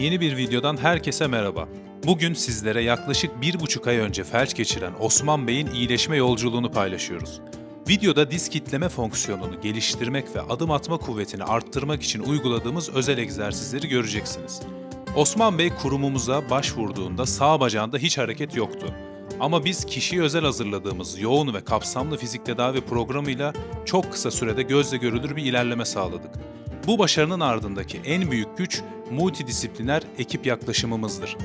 Yeni bir videodan herkese merhaba. Bugün sizlere yaklaşık bir buçuk ay önce felç geçiren Osman Bey'in iyileşme yolculuğunu paylaşıyoruz. Videoda disk kitleme fonksiyonunu geliştirmek ve adım atma kuvvetini arttırmak için uyguladığımız özel egzersizleri göreceksiniz. Osman Bey kurumumuza başvurduğunda sağ bacağında hiç hareket yoktu. Ama biz kişiye özel hazırladığımız yoğun ve kapsamlı fizik tedavi programıyla çok kısa sürede gözle görülür bir ilerleme sağladık. Bu başarının ardındaki en büyük güç multidisipliner ekip yaklaşımımızdır.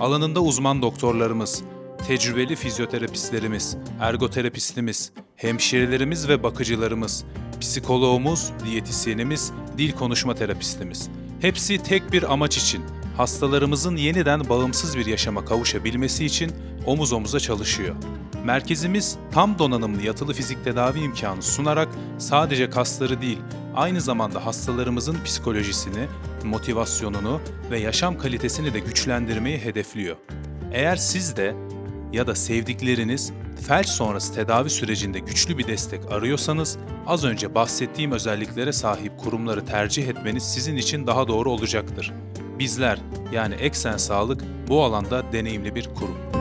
Alanında uzman doktorlarımız, tecrübeli fizyoterapistlerimiz, ergoterapistimiz, hemşirelerimiz ve bakıcılarımız, psikoloğumuz, diyetisyenimiz, dil konuşma terapistimiz. Hepsi tek bir amaç için, hastalarımızın yeniden bağımsız bir yaşama kavuşabilmesi için omuz omuza çalışıyor. Merkezimiz tam donanımlı yatılı fizik tedavi imkanı sunarak sadece kasları değil, aynı zamanda hastalarımızın psikolojisini, motivasyonunu ve yaşam kalitesini de güçlendirmeyi hedefliyor. Eğer siz de ya da sevdikleriniz felç sonrası tedavi sürecinde güçlü bir destek arıyorsanız az önce bahsettiğim özelliklere sahip kurumları tercih etmeniz sizin için daha doğru olacaktır. Bizler yani Eksen Sağlık bu alanda deneyimli bir kurum.